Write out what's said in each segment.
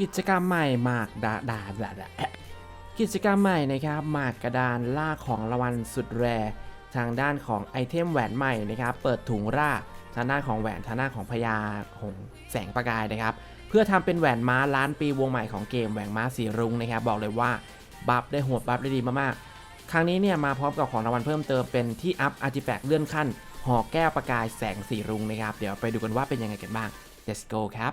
กิจกรรมใหม่หมากดาดาดาดากิจกรรมใหม่นะครับหมากกระดานล่าของรางวัลสุดแรทางด้านของไอเทมแหวนใหม่นะครับเปิดถุงล่าทางด้านของแหวนทางด้านของพญาหงแสงประกายนะครับ เพื่อทำเป็นแหวนม้าล้านปีวงใหม่ของเกมแหวนม้าสีรุ้งนะครับ บอกเลยว่าบัฟได้โหดบัฟได้ดีมากๆ ครั้งนี้เนี่ยมาพร้อมกับของรางวัลเพิ่มเติมเป็นที่อัพอาร์ติแฟกต์เลื่อนขั้นหอแก้วประกายแสงสีรุ้งนะครับ เดี๋ยวไปดูกันว่าเป็นยังไงกันบ้าง let's go ครับ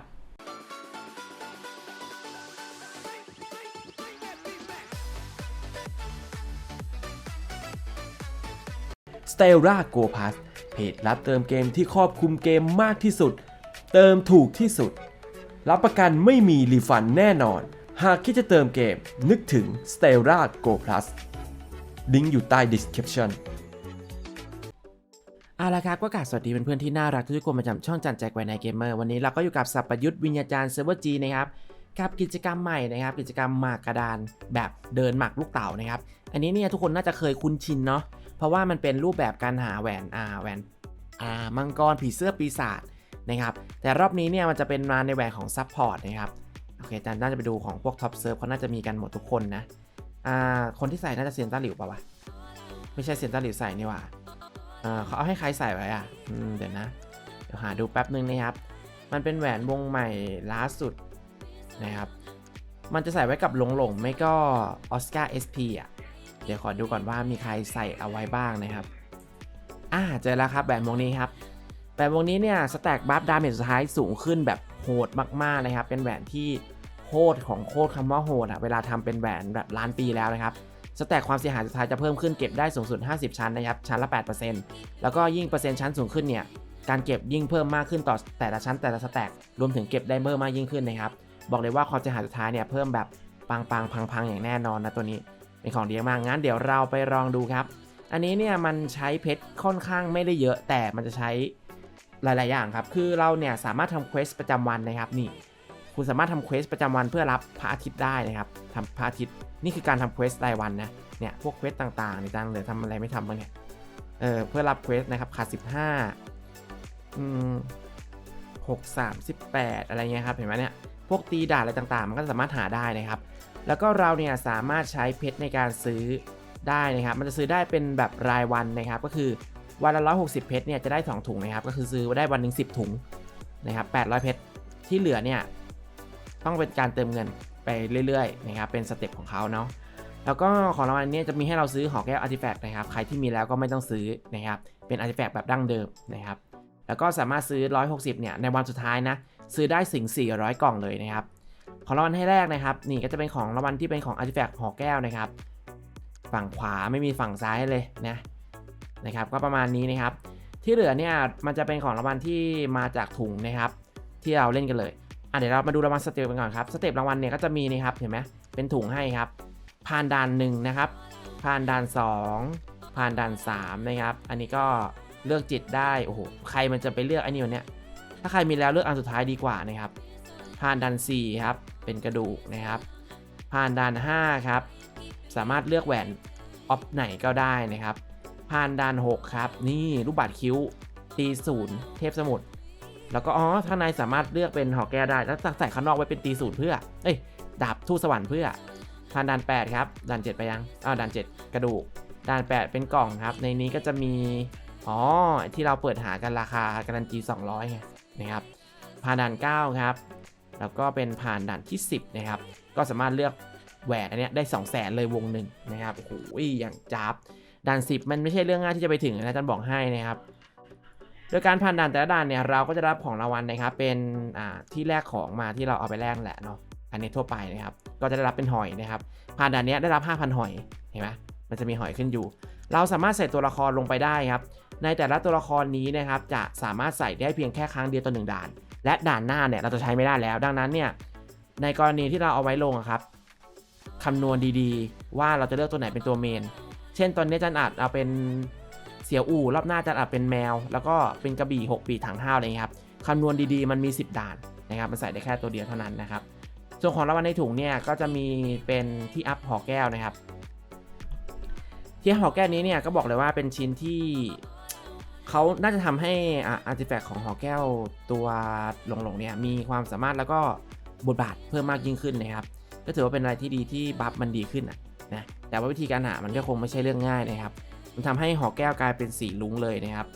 s t e l l a Go Pass เพจรับเติมเกมที่ครอบคลุมเกมมากที่สุด เติมถูกที่สุด รับประกันไม่มีรีฟันแน่นอน หากคิดจะเติมเกมนึกถึง s t e l l a Go Plus ลิงก์อยู่ใต้ description เอาละครับก็กราบสวัสดีเพื่อนๆที่น่ารักทุกคนประจำช่องจันแจกไวในเกมเมอร์วันนี้เราก็อยู่กับสัพพยุทธ์วิญญาจารย์เซิร์ฟเวอร์จีนะครับกับกิจกรรมใหม่นะครับ กิจกรรมหมากกระดานแบบเดินหมากลูกเต่านะครับ อันนี้เนี่ยทุกคนน่าจะเคยคุ้นชินเนาะ เพราะว่ามันเป็นรูปแบบการหาแหวนอ่าแหวนอ่ามังกรผีเสื้อปีศาจนะครับแต่รอบนี้เนี่ยมันจะเป็นมาในแหวนของซับพอร์ตนะครับโอเคจันน่าจะไปดูของพวกท็อปเซิร์ฟเขาน่าจะมีกันหมดทุกคนนะอ่าคนที่ใส่น่าจะเซียนต้าหลิวป่าวะไม่ใช่เซียนต้าหลิวใส่นี่ว่าเอ่อเขาเอาให้ใครใส่ไว้อะอืมเดี๋ยวนะเดี๋ยวหาดูแป๊บนึงนะครับ มันเป็นแหวนวงใหม่ล่าสุดนะครับมันจะใส่ไว้กับหลงหลงไม่ก็ออสการ์ SP อะ เดี๋ยวขอดูก่อนว่ามีใครใส่เอาไว้บ้างนะครับ อ่าเจอแล้วครับแหวนวงนี้ครับแหวนวงนี้เนี่ยสแต็กบัฟดาเมจสุดท้ายสูงขึ้นแบบโหดมากๆนะครับ เป็นแหวนที่โคตรของโคตรคำว่าโหดอะเวลาทำเป็นแหวนแบบล้านปีแล้วนะครับสแต็กความเสียหายสุดท้ายจะเพิ่มขึ้นเก็บได้สูงสุด 50 ชั้นนะครับ ชั้นละ 8%แล้วก็ยิ่งเปอร์เซ็นต์ชั้นสูงขึ้นเนี่ย การเก็บยิ่งเพิ่มมากขึ้นต่อแต่ละชั้นแต่ละสแต็กรวมถึงเก็บได้เพิ่มมากยิ่งขึ้นนะครับ บอกเลยว่าความเสียหายสุดท้ายเนี่ยเพิ่มแบบปังปังพังพังๆอย่างแน่นอนนะตัวนี้ เป็นของดีมากงั้นเดี๋ยวเราไปลองดูครับ อันนี้เนี่ยมันใช้เพชรค่อนข้างไม่ได้เยอะ แต่มันจะใช้หลาย ๆ อย่างครับ คือเราเนี่ยสามารถทำเควสประจำวันนะครับนี่ คุณสามารถทำเควสประจำวันเพื่อรับพระอาทิตย์ได้นะครับทำพระอาทิตย์นี่คือการทำเควสรายวันนะเนี่ยพวกเควสต่างๆในจังเหลือทำอะไรไม่ทำบ้างเนี่ยเออเพื่อรับเควสนะครับขาด15อืมหกสามสิบแปดอะไรเงี้ยครับเห็นไหมเนี่ยพวกตีด่าอะไรต่างๆ มันก็สามารถหาได้นะครับ แล้วก็เราเนี่ยสามารถใช้เพชรในการซื้อได้นะครับ มันจะซื้อได้เป็นแบบรายวันนะครับ ก็คือวันละ160 เพชรเนี่ยจะได้ 2 ถุงนะครับ ก็คือซื้อได้วันหนึ่ง10 ถุงนะครับ800 เพชรที่เหลือเนี่ยต้องเป็นการเติมเงินไปเรื่อยๆนะครับ เป็นสเต็ปของเขาเนาะ แล้วก็ของรางวัลนี้จะมีให้เราซื้อหอแก้วอาร์ติแฟกต์นะครับ ใครที่มีแล้วก็ไม่ต้องซื้อนะครับ เป็นอาร์ติแฟกต์แบบดั้งเดิมนะครับ แล้วก็สามารถซื้อ 160 เนี่ย ในวันสุดท้ายนะ ซื้อได้ถึง400 กล่องเลยนะครับ ของรางวัลให้แรกนะครับ นี่ก็จะเป็นของรางวัลที่เป็นของอาร์ติแฟกต์หอแก้วนะครับ ฝั่งขวาไม่มีฝั่งซ้ายเลยนะนะครับ ก็ประมาณนี้นะครับ ที่เหลือเนี่ยมันจะเป็นของรางวัลที่มาจากถุงนะครับ ที่เราเล่นกันเลยอะเดี๋ยวเรามาดูรางวัลสเต็ปกันก่อนครับสเต็ปรางวัลเนี่ยก็จะมีนี่ครับเห็นไหมเป็นถุงให้ครับ ผ่านด่านหนึ่งนะครับ ผ่านด่าน 2 ผ่านด่าน3นะครับอันนี้ก็เลือกจิตได้โอ้โหใครมันจะไปเลือกไอ้นี่วะเนี่ยถ้าใครมีแล้วเลือกอันสุดท้ายดีกว่านะครับผ่านด่าน4ครับ เป็นกระดูกนะครับ ผ่านด่าน 5 ครับ สามารถเลือกแหวนออฟไหนก็ได้นะครับ ผ่านด่าน 6 ครับ นี่รูปบัตรคิ้วตีศูนย์เทพสมุทรแล้วก็อ๋อข้างในสามารถเลือกเป็นหอแก้วได้ แล้วใส่ข้างนอกไว้เป็นตีศูนย์เพื่อ เอ้ย ดาบทูตสวรรค์เพื่อ ผ่านด่าน 8 ครับ ด่าน 7 ไปยังอ้าวด่าน 7 กระดูก ด่าน 8 เป็นกล่องครับ ในนี้ก็จะมี อ๋อ ที่เราเปิดหากันราคาการันตี200ไงนะครับ ผ่านด่าน 9 ครับ แล้วก็เป็นผ่านด่านที่ 10 นะครับ ก็สามารถเลือกแหวนอันนี้ได้ 2 0 0แสนเลยวงหนึ่งนะครับโอ้โหอย่างจับด่าน 10 มันไม่ใช่เรื่องง่ายที่จะไปถึงนะอาจารย์บอกให้นะครับ โดยการผ่านด่านแต่ละด่านเนี่ยเราก็จะรับของรางวัลนะครับ เป็นอ่าที่แลกของมาที่เราเอาไปแลกแหละเนาะอันนี้ทั่วไปนะครับ ก็จะได้รับเป็นหอยนะครับ ผ่านด่านนี้ได้รับ 5,000 หอยเห็นไหมมันจะมีหอยขึ้นอยู่ เราสามารถใส่ตัวละครลงไปได้ครับในแต่ละตัวละครนี้นะครับจะสามารถใส่ได้เพียงแค่ครั้งเดียวต่อหนึ่งด่าน และด่านหน้าเนี่ยเราจะใช้ไม่ได้แล้ว ดังนั้นเนี่ยในกรณีที่เราเอาไว้ลงครับคำนวณดีๆ ว่าเราจะเลือกตัวไหนเป็นตัวเมน เช่นตอนนี้จันอาจเอาเป็นเสียวอู่รอบหน้าจันอาจเป็นแมว แล้วก็เป็นกระบี่6ปีถังห้าวอะไรอย่างเงี้ยครับคำนวณดีๆมันมี 10 ด่านนะครับมันใส่ได้แค่ตัวเดียวเท่านั้นนะครับส่วนของรางวัลในถุงเนี่ยก็จะมีเป็นที่อัพหอแก้วนะครับที่หอแก้วนี้เนี่ยก็บอกเลยว่าเป็นชิ้นที่ เขาน่าจะทำให้อาร์ติแฟกต์ของหอแก้วตัวหลงๆเนี่ยมีความสามารถแล้วก็บทบาทเพิ่มมากยิ่งขึ้นนะครับ ก็ถือว่าเป็นอะไรที่ดีที่บัฟมันดีขึ้นนะนะแต่ว่าวิธีการหามันก็คงไม่ใช่เรื่องง่ายนะครับ มันทำให้หอแก้วกลายเป็นสีลุ้งเลยนะครับ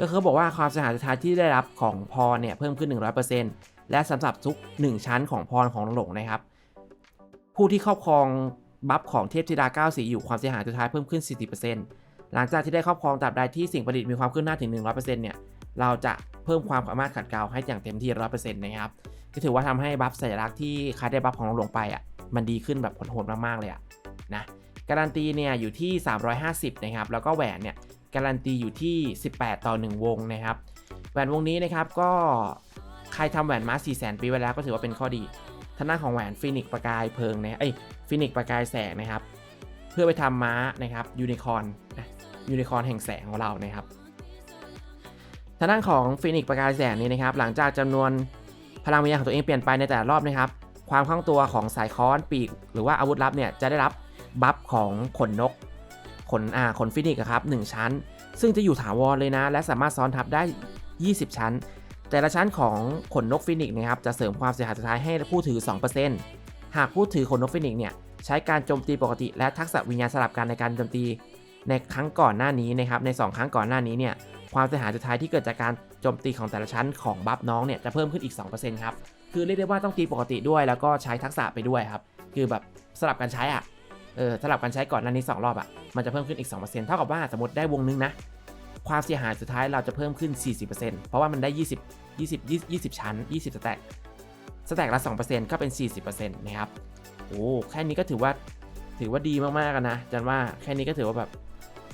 ก็คือบอกว่าความเสียหายสุดท้ายที่ได้รับของพรเนี่ยเพิ่มขึ้น 100%และสำหรับทุก 1 ชั้นของพรของหลงๆนะครับ ผู้ที่ครอบครองบัฟของเทพธิดา9สีอยู่ความเสียหายสุดท้ายเพิ่มขึ้น 40% หลังจากที่ได้ครอบครองตราบใดที่สิ่งประดิษฐ์มีความขึ้นหน้าถึง 100%เนี่ยเราจะเพิ่มความสามารถขัดเกลาให้อย่างเต็มที่ 100%นะครับก็ถือว่าทำให้บัฟสัญลักษณ์ที่ครได้บัฟของหลงไปอะมันดีขึ้นแบบโหดมากๆเลยอะนะการันตีเนี่ยอยู่ที่ 350 นะครับ แล้วก็แหวนเนี่ยการันตีอยู่ที่ 18 ต่อ 1 วงนะครับ แหวนวงนี้นะครับก็ใครทำแหวนม้า4 0 0 0 0 0 ปีไว้แล้วก็ถือว่าเป็นข้อดีทางด้านของแหวนฟินิกประกายเพลิงนะเอ้ยฟินิกประกายแสงนะครับ เพื่อไปทำม้านะครับยูนิคอน ยูนิคอนแห่งแสงของเรานะครับทางด้านของฟินิกประกายแสงนี้นะครับ หลังจากจำนวนพลังวิญญาณของตัวเองเปลี่ยนไปในแต่ละรอบนะครับ ความคล่องตัวของสายค้อนปีก หรือว่าอาวุธลับเนี่ยจะได้รับบัฟของขนนกขนอ่าขนฟินิกครับ1ชั้น ซึ่งจะอยู่ถาวรเลยนะ และสามารถซ้อนทับได้ 20 ชั้น แต่ละชั้นของขนนกฟินิกนะครับจะเสริมความเสียหายสุดท้ายให้ผู้ถือ 2%หากผู้ถือขนนกฟินิกเนี่ยใช้การโจมตีปกติและทักษะวิญญาณสลับกันในการโจมตี ในครั้งก่อนหน้านี้นะครับใน 2 ครั้งก่อนหน้านี้เนี่ยความเสียหายสุดท้ายที่เกิดจากการโจมตีของแต่ละชั้นของบัฟน้องเนี่ยจะเพิ่มขึ้นอีก 2%ครับคือเรียกได้ว่าต้องตีปกติด้วยแล้วก็ใช้ทักษะไปด้วยครับคือแบบสลับกันใช้อะเออสลับกันใช้ก่อนหน้านี้2รอบอะ่ะมันจะเพิ่มขึ้นอีก 2%เท่ากับว่าสมมติได้วงนึงนะความเสียหายสุดท้ายเราจะเพิ่มขึ้น 40%เพราะว่ามันได้ 20 20 20 20 ชั้น 20 สแต็กสแต็กละ 2%ก็เป็น 40%นะครับ โอ้ แค่นี้ก็ถือว่า ถือว่าดีมากๆกันนะจันว่า แค่นี้ก็ถือว่าแบบ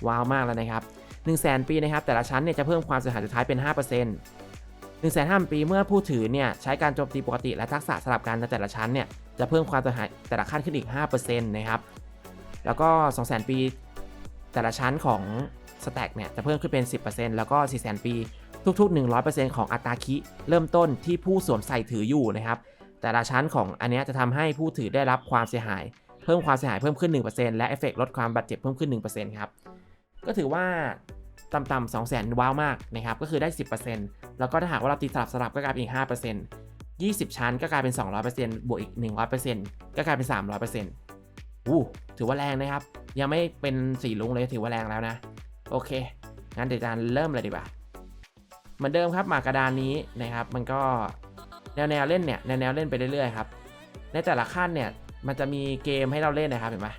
ว้าวมากแล้วนะครับ1 0 0 0 0 0 ปีนะครับแต่ละชั้นเนี่ยจะเพิ่มความเสียหายสุดท้ายเป็น 5% 1 5 0 0 0ปีเมื่อผู้ถือเนี่ยใช้การโจมตีปกติและทักษะสลับกันในแต่ละชั้นเนี่ยจะเพิ่มความเสียหายแต่ละขั้นขึ้นอีก 5%นะครับแล้วก็ 200,000ปี แต่ละชั้นของสแต็กเนี่ยจะเพิ่มขึ้นเป็น 10%แล้วก็400,000 ปี ทุก ๆ 100%ของอัตราคิเริ่มต้นที่ผู้สวมใส่ถืออยู่นะครับแต่ละชั้นของอันนี้จะทำให้ผู้ถือได้รับความเสียหาย เพิ่มความเสียหายเพิ่มขึ้น 1%และเอฟเฟกลดความบาดเจ็บเพิ่มขึ้น 1%ครับ ก็ถือว่าต่ำๆ200,000ว้าวมากนะครับ ก็คือได้ 10%แล้วก็ถ้าหากว่าเราตีสลับสลับก็กลายเป็นอีก 5% 20 ชั้นก็กลายเป็น 200%บวกอีก 100%ก็กลายเป็น 300%อู้ถือว่าแรงนะครับ ยังไม่เป็นสีลุงเลยถือว่าแรงแล้วนะ โอเค งั้นเดี๋ยวจะเริ่มเลยดีกว่า เหมือนเดิมครับหมากกระดานนี้นะครับ มันก็แนวแนวเล่นเนี่ยแนวแนวเล่นไปเรื่อยๆครับ ในแต่ละขั้นเนี่ยมันจะมีเกมให้เราเล่นนะครับเห็นไหม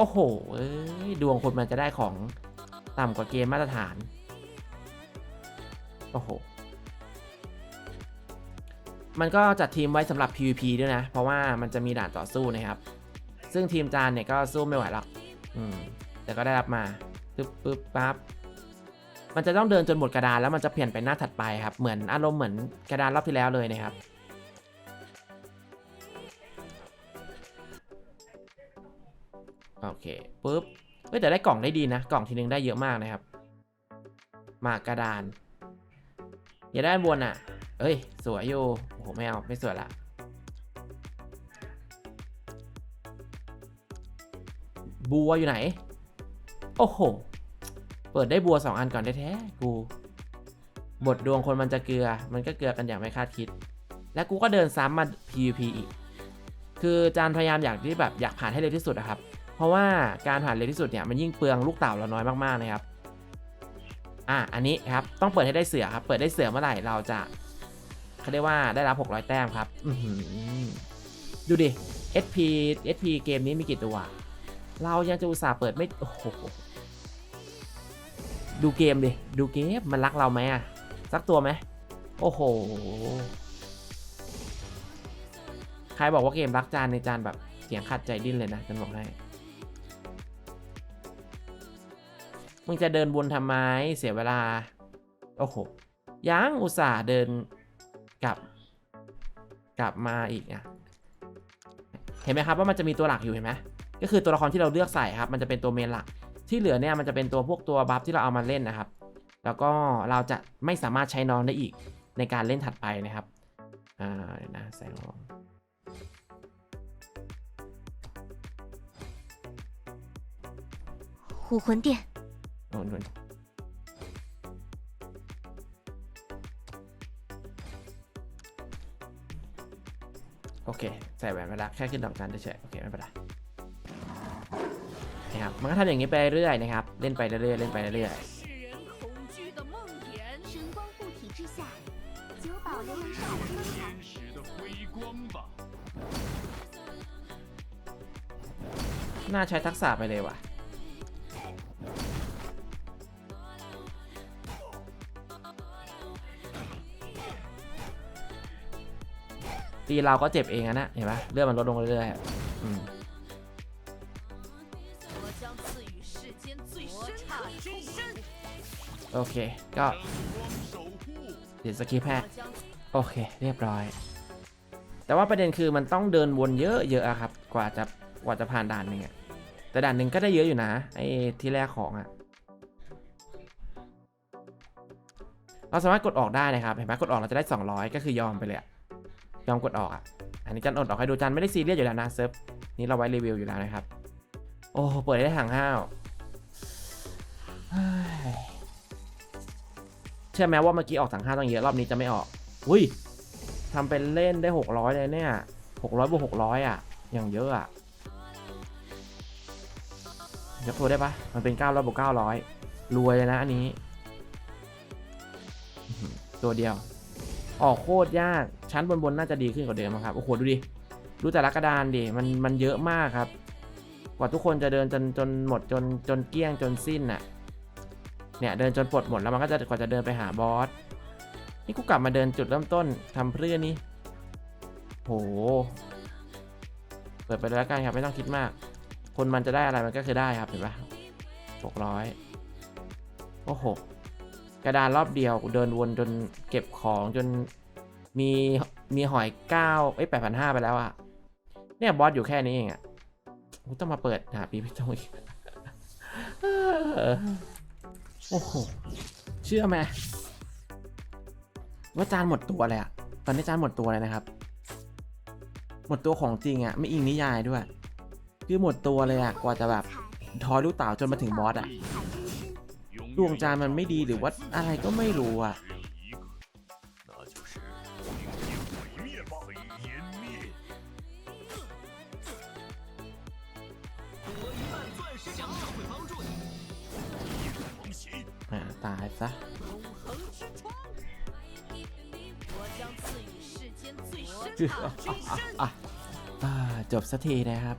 โอ้โห เอ้ย ดวงคนมันจะได้ของต่ำกว่าเกมมาตรฐาน โอ้โห มันก็จัดทีมไว้สำหรับ PVP ด้วยนะ เพราะว่ามันจะมีด่านต่อสู้นะครับ ซึ่งทีมจานเนี่ยก็สู้ไม่ไหวหรอก อืม แต่ก็ได้รับมาปึ๊บปึ๊บปั๊บ มันจะต้องเดินจนหมดกระดานแล้วมันจะเปลี่ยนไปหน้าถัดไปครับ เหมือนอารมณ์เหมือนกระดานรอบที่แล้วเลยนะครับ โอเคปุ๊บเฮ้ยแต่ได้กล่องได้ดีนะ กล่องทีนึงได้เยอะมากนะครับ มากระดาน อย่าได้านบนอะ เอ้ย สวยอยู่โอ้โหไม่เอาไม่สวยละบัวอยู่ไหน โอ้โห เปิดได้บัวสองอันก่อนได้แท้ๆกูบทดวงคนมันจะเกลือ มันก็เกลือกันอย่างไม่คาดคิด และกูก็เดินซ้ำมา PVP อีก คือจานพยายามอยากที่แบบอยากผ่านให้เร็วที่สุดอะครับ เพราะว่าการผ่านเร็วที่สุดเนี่ยมันยิ่งเปลืองลูกเต่าเราน้อยมากๆนะครับอะอันนี้ครับต้องเปิดให้ได้เสือครับ เปิดได้เสือเมื่อไหร่เราจะเขาเรียกว่าได้รับ 600 แต้มครับอืดูดิ SP SP เกมนี้มีกี่ตัว เรายังจะอุตส่าห์เปิดไม่โอ้โหดูเกมดิ ดูเกมมันรักเราไหมอะสักตัวไหมโอ้โห ใครบอกว่าเกมรักจานในจานแบบเสียงขัดใจดิ้นเลยนะฉันบอกให้ มึงจะเดินวนทำไม เสียเวลา โอ้โห ยังอุตส่าห์เดินกลับ กลับมาอีกอ่ะ เห็นไหมครับว่ามันจะมีตัวหลักอยู่เห็นไหมก็คือตัวละครที่เราเลือกใส่ครับ มันจะเป็นตัวเมนหลัก ที่เหลือเนี่ยมันจะเป็นตัวพวกตัวบัฟที่เราเอามาเล่นนะครับ แล้วก็เราจะไม่สามารถใช้น้องได้อีกในการเล่นถัดไปนะครับ อ่าเดี๋ยวนะแสงลอง 武魂殿。 โน่นนู่นโอเค ใส่แหวนไปละแค่ขึ้นดอกจันเฉยโอเค ไม่เป็นไรนะครับมันก็ทำอย่างนี้ไปเรื่อยนะครับ เล่นไปเรื่อยเล่นไปเรื่อยน่าใช้ทักษะไปเลยว่ะ ตีเราก็เจ็บเองอะนะเห็นไหมเลือดมันลดลงเรื่อยๆอืมโอเค ก็เดี๋ยวสกิปให้โอเค เรียบร้อย แต่ว่าประเด็นคือมันต้องเดินวนเยอะๆอะครับ กว่าจะกว่าจะผ่านด่านหนึ่งอะแต่ด่านหนึ่งก็ได้เยอะอยู่นะไอ้ที่แรกของอะเราสามารถกดออกได้นะครับ เห็นไหมกดออกเราจะได้ 200 ก็คือยอมไปเลยอะ ยอมกดออกอะ อันนี้จันอดออกให้ดูจันไม่ได้ซีเรียสอยู่แล้วนะเซิร์ฟนี้เราไว้รีวิวอยู่แล้วนะครับ โอ้เปิดได้ห่างห้าวเชื่อไหมว่าเมื่อกี้ออกถังห้าต้องเยอะรอบนี้จะไม่ออก อุ้ยทำเป็นเล่นได้600เลยเนี่ย600บวก600อะ อย่างเยอะอะยกตัวได้ปะมันเป็น900บวก900รวยเลยนะอันนี้ ตัวเดียว ออกโคตรยาก ชั้นบนๆน่าจะดีขึ้นกว่าเดิมครับ โอ้โห ดูดิ ดูแต่ละกระดานดิ มัน มันเยอะมากครับ กว่าทุกคนจะเดินจน จนหมด จน จนเกลี้ยง จนสิ้นน่ะ เนี่ย เดินจนปลดหมดแล้วมันก็จะ กว่าจะเดินไปหาบอส นี่กูกลับมาเดินจุดเริ่มต้นทำเพื่อนี่โห เปิดไปแล้วกันครับ ไม่ต้องคิดมาก คนมันจะได้อะไรมันก็คือได้ครับ เห็นปะหกร้อยโอ้โห กระดานรอบเดียวเดินวนจนเก็บของจน มีมีหอยเก้าเอ้ยแปดพันห้าไปแล้วอะเนี่ยบอสอยู่แค่นี้เองอะต้องมาเปิดหาปีพี่โจอีกโอ้โห เชื่อไหมว่าจานหมดตัวเลยอะตอนนี้จานหมดตัวเลยนะครับ หมดตัวของจริงอะไม่อิงนิยายด้วย คือหมดตัวเลยอะกว่าจะแบบทอยลูกเต๋าจนมาถึงบอสอะดวงจานมันไม่ดีหรือว่าอะไรก็ไม่รู้อะ อ่าตายซะจบสักทีนะครับ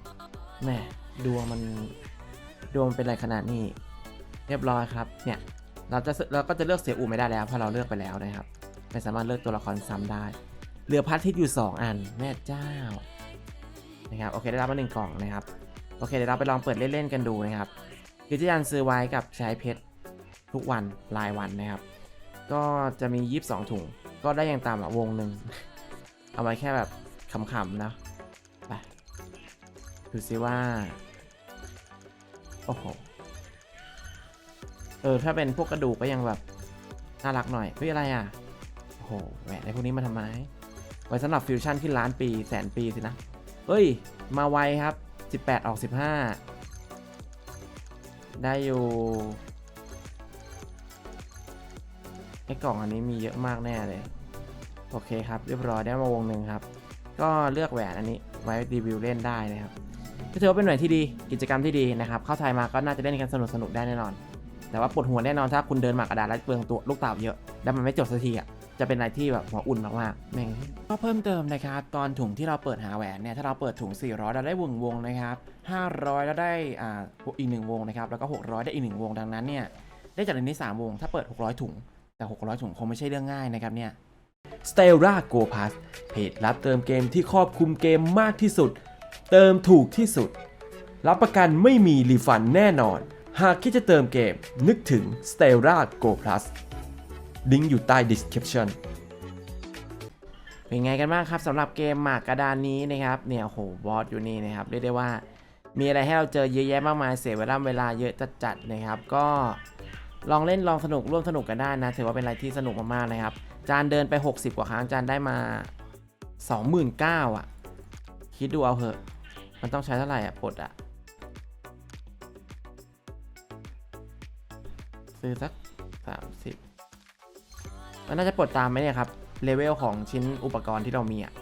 แม่ดวงมันดวงเป็นอะไรขนาดนี้ เรียบร้อยครับ เนี่ย เราจะเราก็จะเลือกเสียอูไม่ได้แล้วเพราะเราเลือกไปแล้วนะครับ ไม่สามารถเลือกตัวละครซ้ำได้ เหลือพัดทิศอยู่ 2 อันแม่เจ้า นะครับ โอเคได้รับมาหนึ่งกล่องนะครับ โอเคเดี๋ยวเราไปลองเปิดเล่นๆกันดูนะครับคือที่ยันซื้อไว้กับชายเพชร ทุกวันรายวันนะครับ ก็จะมี 22 ถุง ก็ได้อย่างต่ำอะวงหนึ่ง เอาไว้แค่แบบขำๆนะไปดูซิว่า โอ้โห เออ ถ้าเป็นพวกกระดูกก็ยังแบบ น่ารักหน่อยเฮ้ยอะไรอะ โอ้โหแหวนในพวกนี้มาทำไม ไว้สำหรับฟิวชั่นที่ล้านปีแสนปีสินะ เฮ้ย มาไวครับ 18 ออก 15 ได้อยู่ อ้กล่องอันนี้มีเยอะมากแน่เลย โอเคครับ เรียบร้อยได้มาวงหนึ่งครับ ก็เลือกแหวนอันนี้ไว้รีวิวเล่นได้นะครับก็ถือว่าเป็นหน่วยที่ดีกิจกรรมที่ดีนะครับ เข้าไทยมาก็น่าจะเล่นกันสนุกสนุกได้แน่นอน แต่ว่าปวดหัวแน่นอนถ้าคุณเดินหมากกระดานแล้วเปลืองตัวลูกเต่าเยอะ แล้วมันไม่จบสักทีอะจะเป็นอะไรที่แบบหัวอุ่นมากๆแม่งก็เพิ่มเติมนะครับ ตอนถุงที่เราเปิดหาแหวนเนี่ย ถ้าเราเปิดถุง 400 เราได้วงวงนะครับ 500แล้วได้อ่าอีกหนึ่งวงนะครับ แล้วก็ 600 ได้อีกหนึ่งวงดังนั้นเนี่ย ได้จากในนี้3วง ถ้าเปิด 600 ถุง แต่ 600 ถุงคงไม่ใช่เรื่องง่ายนะครับเนี่ย s t e l l a Go Pass เพจรับเติมเกมที่ครอบคลุมเกมมากที่สุด เติมถูกที่สุด รับประกันไม่มีรีฟันแน่นอน หากคิดจะเติมเกมนึกถึง s t e l l a Go Plus ลิงก์อยู่ใต้ description เป็นไงกันบ้างครับสำหรับเกมหมากกระดานนี้นะครับเนี่ยโหบอสอยู่นี่นะครับเรียกได้ว่ามีอะไรให้เราเจอเยอะแยะมากมายเสียเวลาเวลาเยอะจัดๆนะครับ ก็ ลองเล่นลองสนุกร่วมสนุกกันได้นะ ถือว่าเป็นอะไรที่สนุกมากๆนะครับ จานเดินไป 60 กว่าครั้งจานได้มา 29,000อะ คิดดูเอาเหอะ มันต้องใช้เท่าไหร่อะปลดอะ ซื้อสักสามสิบมันน่าจะปลดตามไหมเนี่ยครับ เลเวลของชิ้นอุปกรณ์ที่เรามีอะ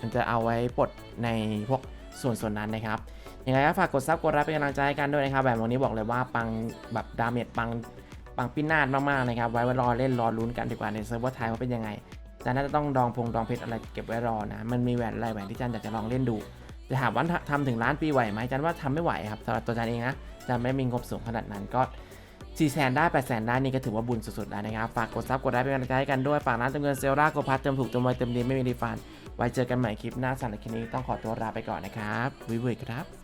มันจะเอาไว้ปลดในพวกส่วนส่วนนั้นนะครับ ยังไงก็ฝากกดซับกดรับเป็นกำลังใจให้กันด้วยนะครับ แบบวันนี้บอกเลยว่าปังแบบดาเมจปังปังพินาศมากๆนะครับไว้ไว้รอเล่นรอลุ้นกันดีกว่าในเซิร์ฟเวอร์ไทยว่าเป็นยังไงจันน่าจะต้องดองพงดองเพชรอะไรเก็บไว้รอนะ มันมีแหวนอะไรแหวนที่จันอยากจะลองเล่นดูจะถามว่าทำถึงล้านปีไหวไหมจันว่าทำไม่ไหวครับสำหรับตัวจันเองนะจันไม่มีงบสูงขนาดนั้นก็4แสนได้8แสนได้นี่ก็ถือว่าบุญสุดๆแล้วนะครับ ฝากกดซับกดไลค์เป็นกำลังใจให้กันด้วย ฝากร้านเติมเงินเซลล่าโกพัทเติมถูกเติมไวเติมดีไม่มีรีฟัน ไว้เจอกันใหม่คลิปหน้าสำหรับคลิปนี้ต้องขอตัวลาไปก่อนนะครับวิวครับ